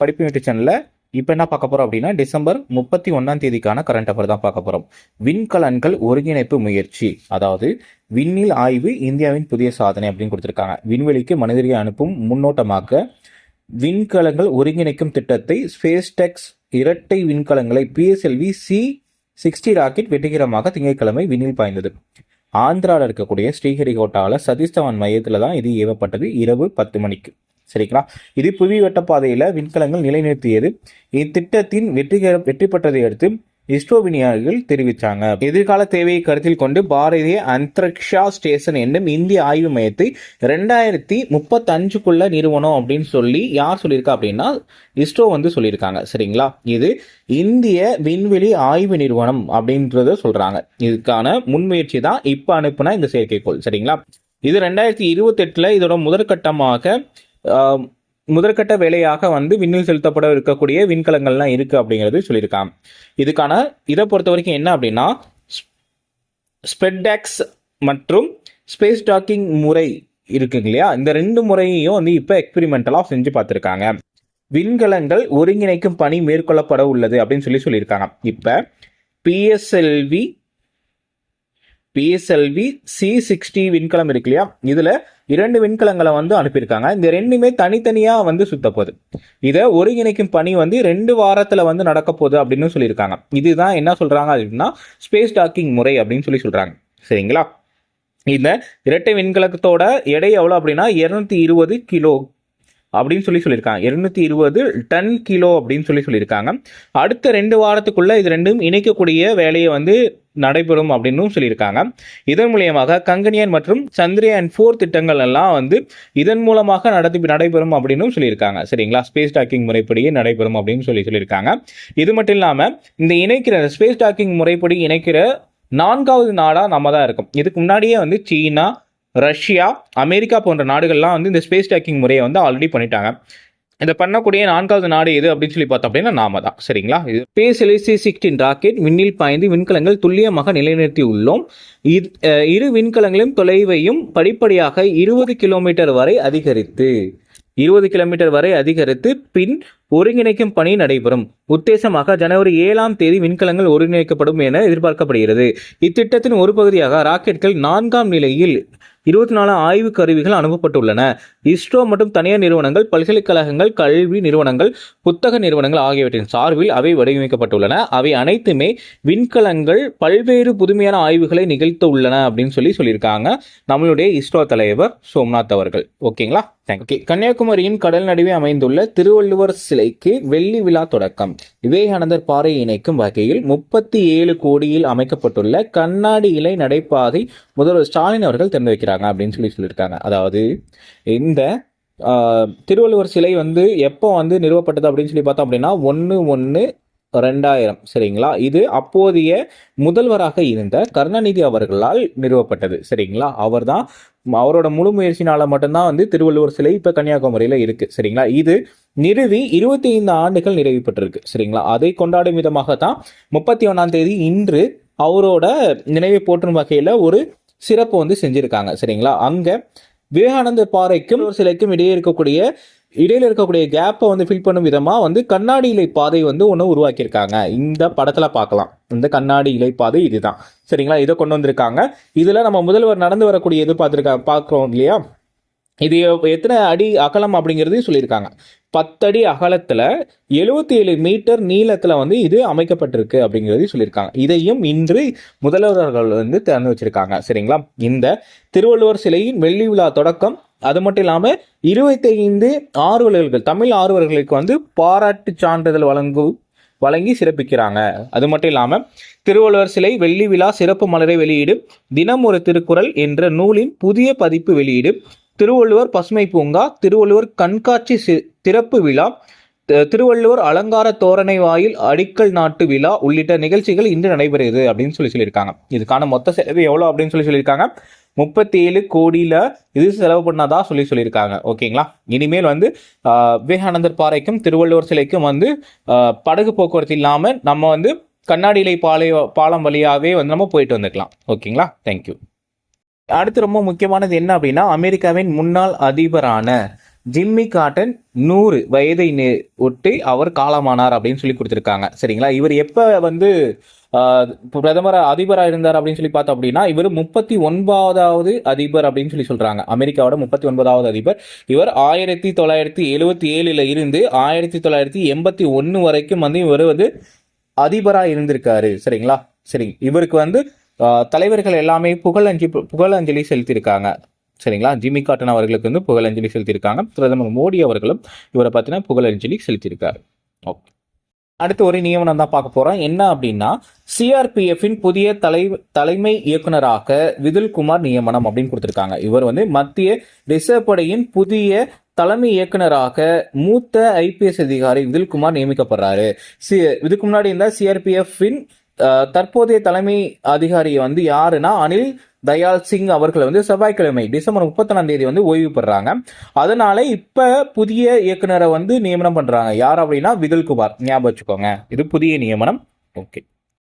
படிப்பு வீட்டு சேனலில் இப்போ என்ன பார்க்க போகிறோம் அப்படின்னா டிசம்பர் முப்பத்தி ஒன்றாம் தேதிக்கான கரண்ட் அஃபேர் தான் பார்க்க போகிறோம் விண்கலன்கள் ஒருங்கிணைப்பு முயற்சி. அதாவது விண்ணில் ஆய்வு இந்தியாவின் புதிய சாதனை அப்படின்னு கொடுத்துருக்காங்க. விண்வெளிக்கு மனிதரை அனுப்பும் முன்னோட்டமாக விண்கலங்கள் ஒருங்கிணைக்கும் திட்டத்தை ஸ்பேஸ் டெக்ஸ் இரட்டை விண்கலங்களை பிஎஸ்எல்வி சி சிக்ஸ்டி ராக்கெட் வெற்றிகரமாக திங்கட்கிழமை விண்ணில் பாய்ந்தது. ஆந்திராவில் இருக்கக்கூடிய ஸ்ரீஹரிகோட்டாவில் சதீஷ்தவான் மையத்தில் தான் இது ஏவப்பட்டது இரவு பத்து மணிக்கு. சரிங்களா? இது புவி வட்டப்பாதையில் விண்கலங்கள் நிலைநிறுத்தியது. இத்திட்டத்தின் வெற்றிகர வெற்றி பெற்றதை அடுத்து இஸ்ரோ விஞ்ஞானிகள் தெரிவித்தாங்க எதிர்கால தேவையை கருத்தில் கொண்டு பாரதிய அந்தரிக்ஷா ஸ்டேஷன் என்னும் இந்திய ஆய்வு மையத்தை ரெண்டாயிரத்தி முப்பத்தஞ்சுக்குள்ள நிறுவனம் அப்படின்னு சொல்லி யார் சொல்லியிருக்கா அப்படின்னா இஸ்ரோ வந்து சொல்லியிருக்காங்க. சரிங்களா? இது இந்திய விண்வெளி ஆய்வு நிறுவனம் அப்படின்றத சொல்றாங்க. இதுக்கான முன்முயற்சி தான் இப்போ அனுப்புன இந்த செயற்கைக்கோள். சரிங்களா? இது ரெண்டாயிரத்தி இருபத்தெட்டில் இதோட முதற்கட்டமாக முதற்கட்ட வேலையாக வந்து விண்ணில் செலுத்தப்பட இருக்கக்கூடிய விண்கலங்கள்லாம் இருக்கு அப்படிங்கிறது சொல்லியிருக்காங்க. இதுக்கான இதை பொறுத்த வரைக்கும் என்ன அப்படின்னா ஸ்பெட்டெக்ஸ் மற்றும் ஸ்பேஸ் டாக்கிங் முறை இருக்குங்க இல்லையா? இந்த ரெண்டு முறையையும் வந்து இப்போ எக்ஸ்பெரிமெண்டலாக செஞ்சு பார்த்துருக்காங்க. விண்கலங்கள் ஒருங்கிணைக்கும் பணி மேற்கொள்ளப்பட உள்ளது அப்படின்னு சொல்லி சொல்லியிருக்காங்க. இப்போ பிஎஸ்எல்வி பிஎஸ்எல்வி சி சிக்ஸ்டி விண்கலம் இருக்கு இல்லையா? இதில் இரண்டு விண்கலங்களை வந்து அனுப்பியிருக்காங்க. இந்த ரெண்டுமே தனித்தனியாக வந்து சுத்தப்போகுது. இதை ஒருங்கிணைக்கும் பணி வந்து ரெண்டு வாரத்தில் வந்து நடக்க போகுது அப்படின்னு சொல்லியிருக்காங்க. இதுதான் என்ன சொல்கிறாங்க அப்படின்னா ஸ்பேஸ் டாக்கிங் முறை அப்படின்னு சொல்லி சொல்கிறாங்க சரிங்களா? இந்த இரட்டை விண்கலத்தோட எடை எவ்வளோ அப்படின்னா இரநூத்தி இருபது கிலோ அப்படின்னு சொல்லி சொல்லியிருக்காங்க. இருநூத்தி இருபது டன் கிலோ அப்படின்னு சொல்லி சொல்லியிருக்காங்க. அடுத்த ரெண்டு வாரத்துக்குள்ள இது ரெண்டும் இணைக்கக்கூடிய வேலையை வந்து நடைபெறும் அப்படின்னு சொல்லியிருக்காங்க. இதன் மூலியமாக கங்கனியன் மற்றும் சந்திரயான் ஃபோர் திட்டங்கள் எல்லாம் வந்து இதன் மூலமாக நடத்தி நடைபெறும் அப்படின்னு சொல்லியிருக்காங்க. சரிங்களா? ஸ்பேஸ் டாக்கிங் முறைப்படியே நடைபெறும் அப்படின்னு சொல்லி சொல்லியிருக்காங்க. இது மட்டும் இல்லாமல் இந்த இணைக்கிற ஸ்பேஸ் டாக்கிங் முறைப்படி இணைக்கிற நான்காவது நாடாக நம்ம தான் இருக்கும். இதுக்கு முன்னாடியே வந்து சீனா ரஷ்யா அமெரிக்கா போன்ற நாடுகள்லாம் வந்து இந்த ஸ்பேஸ் டாக்கிங் முறையை வந்து ஆல்ரெடி பண்ணிட்டாங்க. இதை பண்ணக்கூடிய நான்காவது நாடு எது அப்படின்னு சொல்லி பார்த்தோம் அப்படின்னா நாம தான். சரிங்களா? இது ஸ்பேஸ் எலிசி சிக்ஸ்டீன் ராக்கெட் விண்ணில் பாய்ந்து விண்கலங்கள் துல்லியமாக நிலைநிறுத்தி உள்ளோம். இரு- அஹ் இரு தொலைவையும் படிப்படியாக இருபது கிலோமீட்டர் வரை அதிகரித்து இருபது கிலோமீட்டர் வரை அதிகரித்து பின் ஒருங்கிணைக்கும் பணி நடைபெறும். உத்தேசமாக ஜனவரி ஏழாம் தேதி விண்கலங்கள் ஒருங்கிணைக்கப்படும் என எதிர்பார்க்கப்படுகிறது. இத்திட்டத்தின் ஒரு பகுதியாக ராக்கெட்கள் நான்காம் நிலையில் இருபத்தி நாலு ஆய்வு கருவிகள் அனுப்பப்பட்டுள்ளன. இஸ்ரோ மற்றும் தனியார் நிறுவனங்கள் பல்கலைக்கழகங்கள் கல்வி நிறுவனங்கள் புத்தக நிறுவனங்கள் ஆகியவற்றின் சார்பில் அவை வடிவமைக்கப்பட்டுள்ளன. அவை அனைத்துமே விண்கலங்கள் பல்வேறு புதுமையான ஆய்வுகளை நிகழ்த்த உள்ளன அப்படின்னு சொல்லி சொல்லியிருக்காங்க. நம்மளுடைய இஸ்ரோ தலைவர் சோம்நாத் அவர்கள். ஓகேங்களா? ஓகே கன்னியாகுமரியின் கடல் நடுவே அமைந்துள்ள திருவள்ளுவர் சிலைக்கு வெள்ளி விழா தொடக்கம். விவேகானந்தர் பாறை இணைக்கும் வகையில் முப்பத்தி ஏழு கோடியில் அமைக்கப்பட்டுள்ள கண்ணாடி இலை நடைபாதை முதல்வர் ஸ்டாலின் அவர்கள் திறந்து வைக்கிறாங்க அப்படின்னு சொல்லி சொல்லியிருக்காங்க. அதாவது இந்த திருவள்ளுவர் சிலை வந்து எப்போ வந்து நிறுவப்பட்டது அப்படின்னு சொல்லி பார்த்தோம் அப்படின்னா ஒன்று ஒன்று ரெண்டாயிரம். சரிங்களா? இது அப்போதைய முதல்வராக இருந்த கருணாநிதி அவர்களால் நிறுவப்பட்டது. சரிங்களா? அவர்தான் அவரோட முழு முயற்சினால மட்டும்தான் வந்து திருவள்ளுவர் சிலை இப்போ கன்னியாகுமரியில் இருக்குது சரிங்களா? இது நிறுவி இருபத்தி ஐந்து ஆண்டுகள் நிறைவு பெற்றிருக்கு சரிங்களா? அதை கொண்டாடும் விதமாக தான் முப்பத்தி ஒன்றாம் தேதி இன்று அவரோட நினைவை போற்றும் வகையில் ஒரு சிறப்பு வந்து செஞ்சிருக்காங்க. சரிங்களா? அங்க விவேகானந்தர் பாறைக்கும் ஒரு சிலைக்கும் இடையே இருக்கக்கூடிய இடையில இருக்கக்கூடிய கேப்பை வந்து ஃபில் பண்ணும் விதமா வந்து கண்ணாடி இலை பாதை வந்து ஒன்று உருவாக்கியிருக்காங்க. இந்த படத்துல பார்க்கலாம். இந்த கண்ணாடி இலை பாதை இதுதான். சரிங்களா? இதை கொண்டு வந்திருக்காங்க. இதுல நம்ம முதல்வர் நடந்து வரக்கூடிய இது பார்த்துருக்கா பார்க்குறோம் இல்லையா? இது எத்தனை அடி அகலம் அப்படிங்கிறதையும் சொல்லியிருக்காங்க. பத்தடி அகலத்தில் எழுபத்தி ஏழு மீட்டர் நீளத்தில் வந்து இது அமைக்கப்பட்டிருக்கு அப்படிங்கிறதையும் சொல்லியிருக்காங்க. இதையும் இன்று முதல்வர்கள் வந்து திறந்து வச்சிருக்காங்க. சரிங்களா? இந்த திருவள்ளுவர் சிலையின் வெள்ளி விழா தொடக்கம் அது மட்டும் இல்லாமல் இருபத்தைந்து ஆர்வலர்கள் தமிழ் ஆர்வலர்களுக்கு வந்து பாராட்டு சான்றிதழ் வழங்கும் வழங்கி சிறப்பிக்கிறாங்க. அது மட்டும் இல்லாமல் திருவள்ளுவர் சிலை வெள்ளி விழா சிறப்பு மலரை வெளியீடு தினம் ஒரு திருக்குறள் என்ற நூலின் புதிய பதிப்பு வெளியீடு திருவள்ளுவர் பசுமை பூங்கா திருவள்ளுவர் கண்காட்சி சி- திறப்பு விழா திருவள்ளுவர் அலங்கார தோரணை வாயில் அடிக்கல் நாட்டு விழா உள்ளிட்ட நிகழ்ச்சிகள் இன்று நடைபெறுகிறது அப்படின்னு சொல்லி சொல்லியிருக்காங்க. இதுக்கான மொத்த செலவு எவ்வளோ அப்படின்னு சொல்லி சொல்லியிருக்காங்க. முப்பத்தி ஏழு கோடியில் இது செலவு பண்ணதா சொல்லி சொல்லியிருக்காங்க. ஓகேங்களா? இனிமேல் வந்து விவேகானந்தர் பாறைக்கும் திருவள்ளுவர் சிலைக்கும் வந்து படகு போக்குவரத்து இல்லாமல் நம்ம வந்து கண்ணாடி இலை பாலை பாலம் வழியாகவே வந்து நம்ம போயிட்டு வந்துக்கலாம். ஓகேங்களா? தேங்க்யூ அடுத்து ரொம்ப முக்கியமானது என்ன அப்படின்னா அமெரிக்காவின் முன்னாள் அதிபரான ஜிம்மி காட்டன் நூறு வயதை ஒட்டி அவர் காலமானார் அப்படின்னு சொல்லி கொடுத்துருக்காங்க. சரிங்களா? இவர் எப்போ வந்து பிரதமர் அதிபராக இருந்தார் அப்படின்னு சொல்லி பார்த்தோம் அப்படின்னா இவர் முப்பத்தி ஒன்பதாவது அதிபர் அப்படின்னு சொல்லி சொல்கிறாங்க அமெரிக்காவோட முப்பத்தி ஒன்பதாவது அதிபர். இவர் ஆயிரத்தி தொள்ளாயிரத்தி எழுவத்தி ஏழில் இருந்து ஆயிரத்தி தொள்ளாயிரத்தி எண்பத்தி ஒன்று வரைக்கும் வந்து இவர் வந்து அதிபராக இருந்திருக்காரு. சரிங்களா? சரி இவருக்கு வந்து தலைவர்கள் எல்லாமே புகழஞ்சி புகழஞ்சலி செலுத்தியிருக்காங்க. சரிங்களா? ஜிம்மி காட்டன் அவர்களுக்கு வந்து புகழஞ்சலி செலுத்தியிருக்காங்க. பிரதமர் மோடி அவர்களும் இவரை பற்றின புகழஞ்சலி செலுத்தியிருக்காரு. ஓகே. அடுத்து ஒரு நியமனம் தான் பார்க்க போகிறோம் என்ன அப்படின்னா சிஆர்பிஎஃப்பின் புதிய தலை தலைமை இயக்குனராக விதுல்குமார் நியமனம் அப்படின்னு கொடுத்துருக்காங்க. இவர் வந்து மத்திய ரிசர்வ் படையின் புதிய தலைமை இயக்குனராக மூத்த ஐபிஎஸ் அதிகாரி விதுல்குமார் நியமிக்கப்படுறாரு. சி இதுக்கு முன்னாடி இருந்தால் சிஆர்பிஎஃப்பின் தற்போதைய தலைமை அதிகாரி வந்து யாருன்னா அனில் தயால் சிங் அவர்கள் வந்து செவ்வாய்க்கிழமை டிசம்பர் முப்பத்தொன்னாம் தேதி வந்து ஓய்வு பெறாங்க. அதனால இப்ப புதிய இயக்குனரை வந்து நியமனம் பண்றாங்க. யார் அப்படின்னா விதுல்குமார் ஞாபகம் வச்சுக்கோங்க. இது புதிய நியமனம். ஓகே.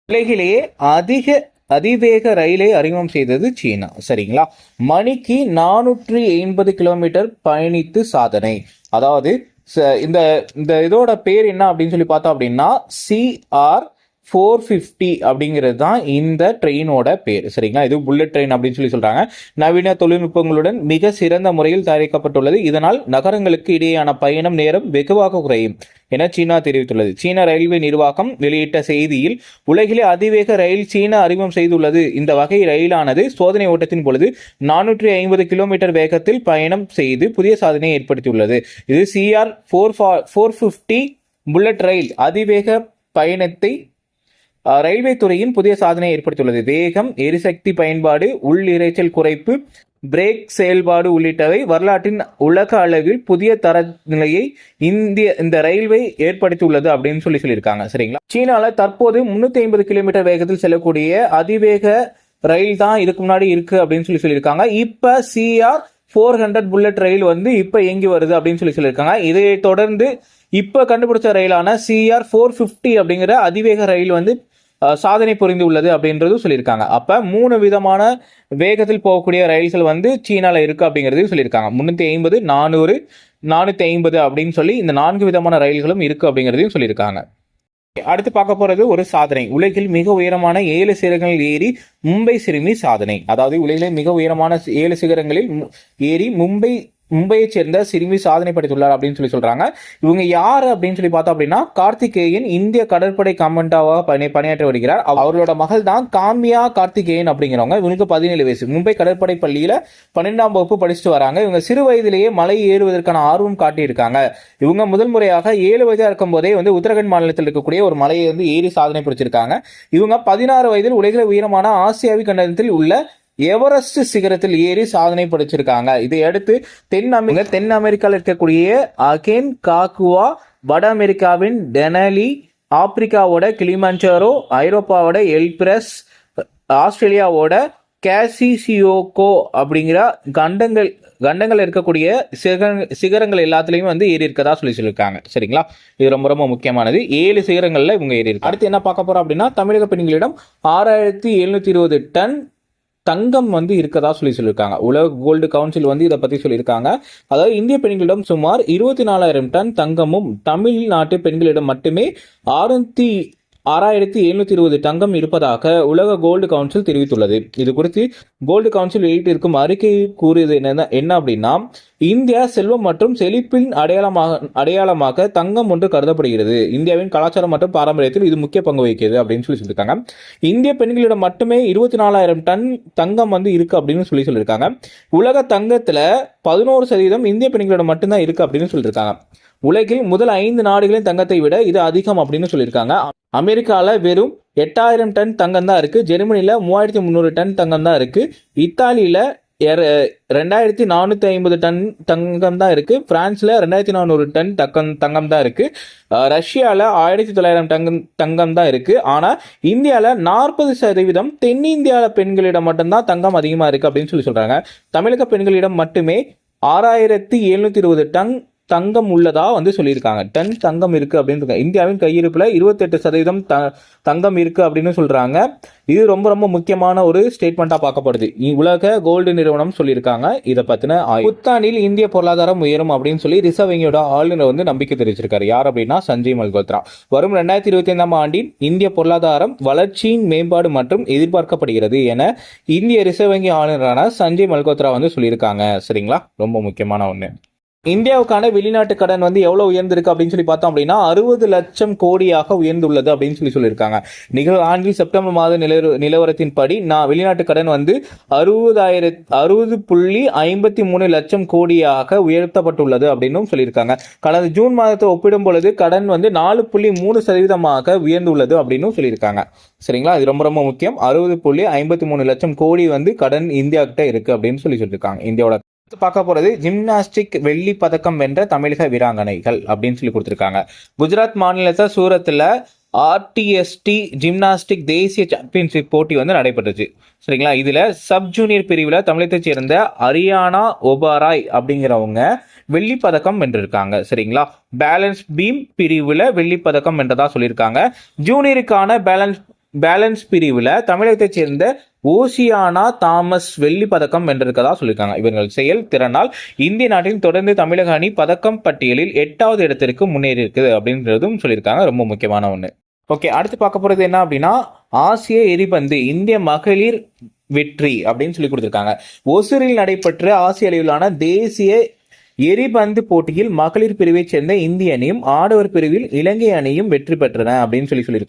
உலகிலேயே அதிக அதிவேக ரயிலை அறிமுகம் செய்தது சீனா. சரிங்களா? மணிக்கு நானூற்றி எண்பது கிலோமீட்டர் பயணித்து சாதனை. அதாவது ச- இந்த இந்த இதோட பேர் என்ன அப்படின்னு சொல்லி பார்த்தோம் அப்படின்னா சிஆர் ஃபோர் ஃபிஃப்டி அப்படிங்கிறது தான் இந்த ட்ரெயினோட பேர். சரிங்களா? இது புல்லட் ட்ரெயின் அப்படின்னு சொல்லி சொல்கிறாங்க நவீன தொழில்நுட்பங்களுடன் மிக சிறந்த முறையில் தயாரிக்கப்பட்டுள்ளது. இதனால் நகரங்களுக்கு இடையேயான பயணம் நேரம் வெகுவாக குறையும் என சீனா தெரிவித்துள்ளது. சீன ரயில்வே நிர்வாகம் வெளியிட்ட செய்தியில் உலகிலே அதிவேக ரயில் சீனா அறிமுகம் செய்துள்ளது. இந்த வகை ரயிலானது சோதனை ஓட்டத்தின் பொழுது நானூற்றி ஐம்பது கிலோமீட்டர் வேகத்தில் பயணம் செய்து புதிய சாதனையை ஏற்படுத்தியுள்ளது. இது CR four four fifty bullet ரயில் அதிவேக பயணத்தை ரயில்வே துறையின் புதிய சாதனையை ஏற்படுத்தியுள்ளது. வேகம் எரிசக்தி பயன்பாடு உள் இரைச்சல் குறைப்பு பிரேக் செயல்பாடு உள்ளிட்டவை வரலாற்றின் உலக அளவில் புதிய தர நிலையை இந்திய இந்த ரயில்வே ஏற்படுத்தியுள்ளது அப்படின்னு சொல்லி சொல்லியிருக்காங்க. சரிங்களா? சீனால தற்போது முன்னூத்தி ஐம்பது கிலோமீட்டர் வேகத்தில் செல்லக்கூடிய அதிவேக ரயில் தான் இதுக்கு முன்னாடி இருக்கு அப்படின்னு சொல்லி சொல்லியிருக்காங்க. இப்ப சிஆர் ஃபோர் ஹண்ட்ரட் புல்லட் ரயில் வந்து இப்ப இயங்கி வருது அப்படின்னு சொல்லி சொல்லியிருக்காங்க. இதை தொடர்ந்து இப்ப கண்டுபிடிச்ச ரயிலான சிஆர் ஃபோர் ஃபிஃப்டி அப்படிங்கிற அதிவேக ரயில் வந்து சாதனை புரிந்து உள்ளது அப்படின்றதும் சொல்லியிருக்காங்க. அப்போ மூணு விதமான வேகத்தில் போகக்கூடிய ரயில்கள் வந்து சீனாவில் இருக்குது அப்படிங்கிறதையும் சொல்லியிருக்காங்க. முந்நூற்றி ஐம்பது நானூறு நானூற்றி ஐம்பது அப்படின்னு சொல்லி இந்த நான்கு விதமான ரயில்களும் இருக்குது அப்படிங்கிறதையும் சொல்லியிருக்காங்க. அடுத்து பார்க்க போகிறது ஒரு சாதனை. உலகில் மிக உயரமான ஏழு சிகரங்களில் ஏறி மும்பை சிறுமி சாதனை. அதாவது உலகிலே மிக உயரமான ஏழு சிகரங்களில் ஏறி மும்பை மும்பையைச் சேர்ந்த சிறுமி சாதனை படைத்துள்ளார் அப்படின்னு சொல்லி சொல்றாங்க. இவங்க யார் அப்படின்னு சொல்லி பார்த்தோம் அப்படின்னா கார்த்திகேயன் இந்திய கடற்படை கமாண்டாவாக பணி பணியாற்றி வருகிறார். அவர்களோட மகள் தான் காமியா கார்த்திகேயன் அப்படிங்கிறவங்க. இவனுக்கு பதினேழு வயசு. மும்பை கடற்படை பள்ளியில பன்னெண்டாம் வகுப்பு படிச்சுட்டு வராங்க. இவங்க சிறு வயதிலேயே மலை ஏறுவதற்கான ஆர்வம் காட்டியிருக்காங்க. இவங்க முதல் முறையாக ஏழு வயதா இருக்கும் போதே வந்து உத்தரகண்ட் மாநிலத்தில் இருக்கக்கூடிய ஒரு மலையை வந்து ஏறி சாதனை புரிச்சிருக்காங்க இவங்க பதினாறு வயதில் உலகில் உயரமான ஆசியாவி கண்டத்தில் உள்ள எவரெஸ்ட் சிகரத்தில் ஏறி சாதனை படைச்சிருக்காங்க. இதை அடுத்து தென் அமெரிக்கா தென் அமெரிக்காவில் இருக்கக்கூடிய அகேன் காக்குவா வட அமெரிக்காவின் டெனலி ஆப்பிரிக்காவோட கிளிமஞ்சாரோ ஐரோப்பாவோட எல்பிரஸ் ஆஸ்திரேலியாவோட கேசிசியோகோ அப்படிங்கிற கண்டங்கள் கண்டங்கள் இருக்கக்கூடிய சிகர சிகரங்கள் எல்லாத்துலேயும் வந்து ஏறி இருக்கதா சொல்லி சொல்லியிருக்காங்க. சரிங்களா? இது ரொம்ப ரொம்ப முக்கியமானது. ஏழு சிகரங்களில் இவங்க ஏறி இருக்கு அடுத்து என்ன பார்க்க போகிறோம் அப்படின்னா தமிழக பெண்களிடம் ஆறாயிரத்தி எழுநூற்றி இருபது டன் தங்கம் வந்து இருக்கதா சொல்லி சொல்லியிருக்காங்க. உலக கோல்டு கவுன்சில் வந்து இதை பத்தி சொல்லியிருக்காங்க. அதாவது இந்திய பெண்களிடம் சுமார் இருபத்தி நாலாயிரம் டன் தங்கமும் தமிழ்நாட்டு பெண்களிடம் மட்டுமே ஆறுநூத்தி ஆறாயிரத்தி எழுநூத்தி இருபது தங்கம் இருப்பதாக உலக கோல்டு கவுன்சில் தெரிவித்துள்ளது. இது குறித்து கோல்டு கவுன்சில் வெளியிட்டிருக்கும் அறிக்கை கூறியது என்ன என்ன அப்படின்னா இந்தியா செல்வம் மற்றும் செழிப்பின் அடையாளமாக அடையாளமாக தங்கம் ஒன்று கருதப்படுகிறது. இந்தியாவின் கலாச்சாரம் மற்றும் பாரம்பரியத்தில் இது முக்கிய பங்கு வகிக்கிறது அப்படின்னு சொல்லி சொல்லியிருக்காங்க. இந்திய பெண்களிடம் மட்டுமே இருபத்தி நாலாயிரம் டன் தங்கம் வந்து இருக்கு அப்படின்னு சொல்லி சொல்லியிருக்காங்க. உலக தங்கத்துல பதினோரு சதவீதம் இந்திய பெண்களிடம் மட்டும்தான் இருக்கு அப்படின்னு சொல்லியிருக்காங்க. உலகில் முதல் ஐந்து நாடுகளின் தங்கத்தை விட இது அதிகம் அப்படின்னு சொல்லியிருக்காங்க. அமெரிக்காவில் வெறும் எட்டாயிரம் டன் தங்கம் தான் இருக்குது ஜெர்மனியில் மூவாயிரத்தி முந்நூறு டன் தங்கம் தான் இருக்குது இத்தாலியில் ரெண்டாயிரத்தி நானூற்றி ஐம்பது டன் தங்கம் தான் இருக்குது ஃப்ரான்ஸில் ரெண்டாயிரத்தி நானூறு டன் தக்கம் தங்கம் தான் இருக்குது ரஷ்யாவில் ஆயிரத்தி தொள்ளாயிரம் தங்கம் தங்கம் தான் இருக்குது ஆனால் இந்தியாவில் நாற்பது சதவீதம் தென்னிந்தியாவில் பெண்களிடம் மட்டும்தான் தங்கம் அதிகமாக இருக்குது அப்படின்னு சொல்லி சொல்கிறாங்க தமிழக பெண்களிடம் மட்டுமே ஆறாயிரத்தி எழுநூற்றி இருபது டன் தங்கம் உள்ளதா வந்து சொல்லியிருக்காங்க. டன் தங்கம் இருக்கு அப்படின்னு இருக்காங்க. இந்தியாவின் கையிருப்புல இருபத்தெட்டு சதவீதம் த தங்கம் இருக்கு அப்படின்னு சொல்றாங்க. இது ரொம்ப ரொம்ப முக்கியமான ஒரு ஸ்டேட்மெண்ட்டா பார்க்கப்படுது. உலக கோல்டு நிறுவனம் சொல்லியிருக்காங்க. இதை பத்தின புத்தாண்டில் இந்திய பொருளாதாரம் உயரும் அப்படின்னு சொல்லி ரிசர்வ் வங்கியோட ஆளுநர் வந்து நம்பிக்கை தெரிவிச்சிருக்காரு. யார் அப்படின்னா சஞ்சய் மல்கோத்ரா. வரும் ரெண்டாயிரத்தி இருபத்தி ஐந்தாம் ஆண்டின் இந்திய பொருளாதாரம் வளர்ச்சியின் மேம்பாடு மற்றும் எதிர்பார்க்கப்படுகிறது என இந்திய ரிசர்வ் வங்கி ஆளுநரான சஞ்சய் மல்கோத்ரா வந்து சொல்லியிருக்காங்க. சரிங்களா? ரொம்ப முக்கியமான ஒன்று இந்தியாவுக்கான வெளிநாட்டு கடன் வந்து எவ்வளவு உயர்ந்திருக்கு அப்படின்னு சொல்லி பார்த்தோம் அப்படின்னா அறுபது லட்சம் கோடியாக உயர்ந்துள்ளது அப்படின்னு சொல்லி சொல்லியிருக்காங்க. நிகழ் ஆண்டில் செப்டம்பர் மாத நிலவர நிலவரத்தின்படி நான் வெளிநாட்டு கடன் வந்து அறுபதாயிர அறுபது புள்ளி ஐம்பத்தி மூணு லட்சம் கோடியாக உயர்த்தப்பட்டுள்ளது அப்படின்னும் சொல்லியிருக்காங்க. கடந்த ஜூன் மாதத்தை ஒப்பிடும் பொழுது கடன் வந்து நாலு புள்ளி மூணு சதவீதமாக உயர்ந்துள்ளது அப்படின்னும் சொல்லியிருக்காங்க. சரிங்களா? இது ரொம்ப ரொம்ப முக்கியம். அறுபது புள்ளி ஐம்பத்தி மூணு லட்சம் கோடி வந்து கடன் இந்தியா கிட்ட இருக்கு அப்படின்னு சொல்லி சொல்லியிருக்காங்க. இந்தியாவோட பார்க்க போறது ஜிம்னாஸ்டிக் வெள்ளி பதக்கம் வென்ற தமிழக வீராங்கனைகள் அப்படின்னு சொல்லி கொடுத்துருக்காங்க. குஜராத் மாநிலத்தை சூரத்தில் ஆர்டிஎஸ்டி ஜிம்னாஸ்டிக் தேசிய சாம்பியன்ஷிப் போட்டி வந்து நடைபெற்றுச்சு. சரிங்களா? இதில் சப் ஜூனியர் பிரிவில் தமிழகத்தைச் சேர்ந்த அரியானா ஒபாராய் அப்படிங்கிறவங்க வெள்ளி பதக்கம் வென்றிருக்காங்க. சரிங்களா? பேலன்ஸ் பீம் பிரிவில் வெள்ளி பதக்கம் வென்றதா சொல்லியிருக்காங்க. ஜூனியருக்கான பேலன்ஸ் பேலன்ஸ் பிரிவில் தமிழகத்தைச் சேர்ந்த ஓசியானா தாமஸ் வெள்ளி பதக்கம் வென்றிருக்கதா சொல்லியிருக்காங்க. இவர்கள் செயல் திறனால் இந்திய நாட்டில் தொடர்ந்து தமிழக அணி பதக்கம் பட்டியலில் எட்டாவது இடத்திற்கு முன்னேறி இருக்குது அப்படின்றதும் சொல்லியிருக்காங்க. ரொம்ப முக்கியமான ஒன்று ஓகே அடுத்து பார்க்க போகிறது என்ன அப்படின்னா ஆசிய எரிபந்து இந்திய மகளிர் வெற்றி அப்படின்னு சொல்லி கொடுத்துருக்காங்க. ஒசூரில் நடைபெற்ற ஆசிய அளவிலான தேசிய எரிபந்து போட்டியில் மகளிர் பிரிவைச் சேர்ந்த இந்திய அணியும் ஆடவர் பிரிவில் இலங்கை அணியும் வெற்றி பெற்றன அப்படின்னு சொல்லி சொல்லியிருக்காங்க.